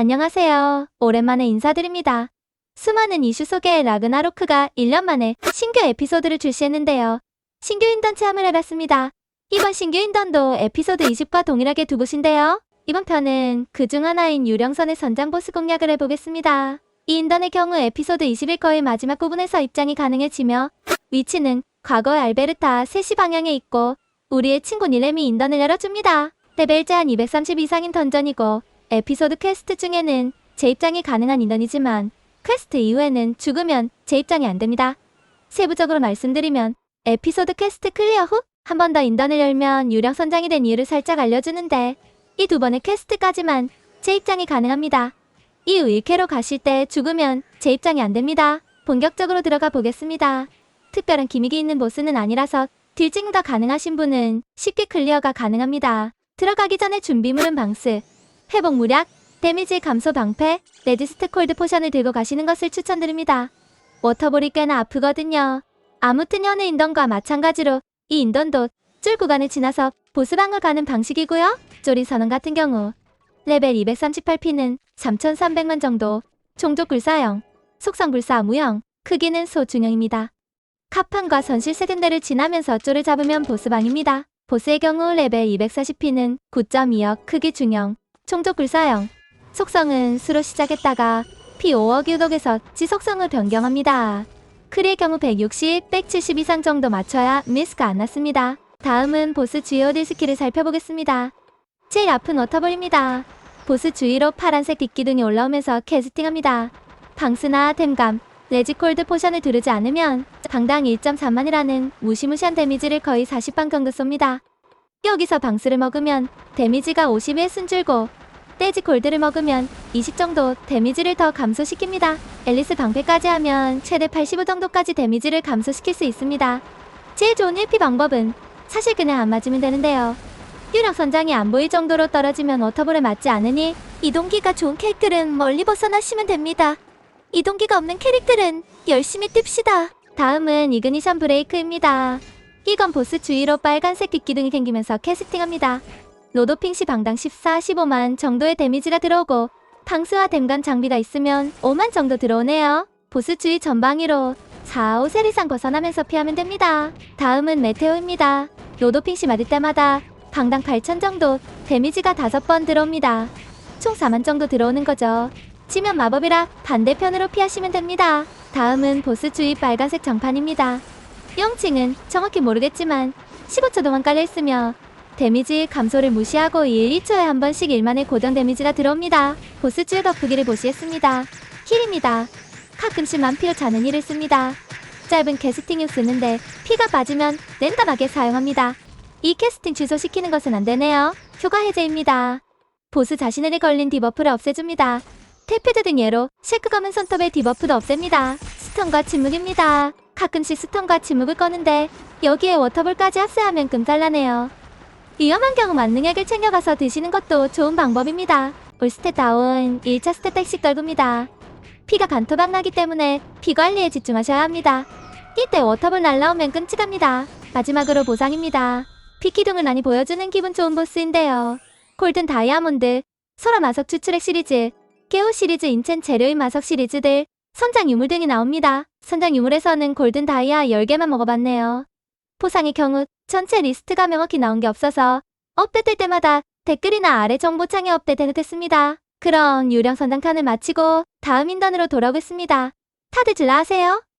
안녕하세요. 오랜만에 인사드립니다. 수많은 이슈 속에 라그나로크가 1년 만에 신규 에피소드를 출시했는데요. 신규 인던 체험을 해봤습니다. 이번 신규 인던도 에피소드 20과 동일하게 두 곳인데요. 이번 편은 그 중 하나인 유령선의 선장 보스 공략을 해보겠습니다. 이 인던의 경우 에피소드 21 거의 마지막 부분에서 입장이 가능해지며 위치는 과거의 알베르타 3시 방향에 있고 우리의 친구 닐렘이 인던을 열어줍니다. 레벨 제한 230 이상인 던전이고 에피소드 퀘스트 중에는 재입장이 가능한 인던이지만 퀘스트 이후에는 죽으면 재입장이 안 됩니다. 세부적으로 말씀드리면 에피소드 퀘스트 클리어 후 한 번 더 인던을 열면 유령 선장이 된 이유를 살짝 알려주는데 이 두 번의 퀘스트까지만 재입장이 가능합니다. 이후 1캐로 가실 때 죽으면 재입장이 안 됩니다. 본격적으로 들어가 보겠습니다. 특별한 기믹이 있는 보스는 아니라서 딜찍 더 가능하신 분은 쉽게 클리어가 가능합니다. 들어가기 전에 준비물은 방스, 회복 무략, 데미지 감소 방패, 레지스트 콜드 포션을 들고 가시는 것을 추천드립니다. 워터볼이 꽤나 아프거든요. 아무튼 여느 인던과 마찬가지로 이 인던도 쫄 구간을 지나서 보스방을 가는 방식이고요. 쪼리 선언 같은 경우 레벨 238P는 3,300만 정도, 종족 불사형, 속성 불사 무형, 크기는 소중형입니다. 카판과 선실 세 군데를 지나면서 쪼를 잡으면 보스방입니다. 보스의 경우 레벨 240P는 9.2억 크기 중형, 총족 불사형, 속성은 수로 시작했다가 P5억 유독에서 지속성을 변경합니다. 크리의 경우 160, 170 이상 정도 맞춰야 미스가 안 났습니다. 다음은 보스 딜 스킬을 살펴보겠습니다. 제일 아픈 워터볼입니다. 보스 주위로 파란색 빗기둥이 올라오면서 캐스팅합니다. 방스나 템감, 레지콜드 포션을 두르지 않으면 방당 1.3만이라는 무시무시한 데미지를 거의 40방 정도 쏩니다. 여기서 방스를 먹으면 데미지가 50에 순줄고 떼지 골드를 먹으면 20 정도 데미지를 더 감소시킵니다. 앨리스 방패까지 하면 최대 85 정도까지 데미지를 감소시킬 수 있습니다. 제일 좋은 1피 방법은 사실 그냥 안 맞으면 되는데요. 유령 선장이 안 보일 정도로 떨어지면 워터볼에 맞지 않으니 이동기가 좋은 캐릭들은 멀리 벗어나시면 됩니다. 이동기가 없는 캐릭들은 열심히 뜁시다. 다음은 이그니션 브레이크입니다. 이건 보스 주위로 빨간색 빗기둥이 생기면서 캐스팅합니다. 노도핑 시 방당 14, 15만 정도의 데미지가 들어오고 방스와 댐감 장비가 있으면 5만 정도 들어오네요. 보스 주위 전방위로 4, 5셀 이상 벗어나면서 피하면 됩니다. 다음은 메테오입니다. 노도핑 시 맞을 때마다 방당 8천 정도 데미지가 5번 들어옵니다. 총 4만 정도 들어오는 거죠. 치면 마법이라 반대편으로 피하시면 됩니다. 다음은 보스 주위 빨간색 장판입니다. 영칭은 정확히 모르겠지만 15초 동안 깔려있으며 데미지 감소를 무시하고 1, 2초에 한 번씩 1만의 고정 데미지가 들어옵니다. 보스 주의 덕후기를 보시겠습니다. 킬입니다. 가끔씩 만피로 자는 일을 씁니다. 짧은 캐스팅을 쓰는데 피가 빠지면 랜덤하게 사용합니다. 이 캐스팅 취소시키는 것은 안 되네요. 효과 해제입니다. 보스 자신에게 걸린 디버프를 없애줍니다. 테피드 등 예로 쉐크 검은 손톱의 디버프도 없앱니다. 스턴과 침묵입니다. 가끔씩 스턴과 침묵을 꺼는데 여기에 워터볼까지 합세하면 끔달라네요. 위험한 경우 만능약을 챙겨가서 드시는 것도 좋은 방법입니다. 올스탯 다운 1차 스탯 택시 떨굽니다. 피가 간토박 나기 때문에 피 관리에 집중하셔야 합니다. 이때 워터볼 날라오면 끔찍합니다. 마지막으로 보상입니다. 피 기둥을 많이 보여주는 기분 좋은 보스인데요. 골든 다이아몬드, 소라 마석 추출액 시리즈, 깨우 시리즈 인챈 재료인 마석 시리즈들, 선장 유물 등이 나옵니다. 선장 유물에서는 골든 다이아 10개만 먹어봤네요. 포상의 경우 전체 리스트가 명확히 나온 게 없어서 업데이 트 때마다 댓글이나 아래 정보창에 업데이트 됐습니다. 그럼 유령 선장 칸을 마치고 다음 인던으로 돌아오겠습니다. 다들 질라하세요.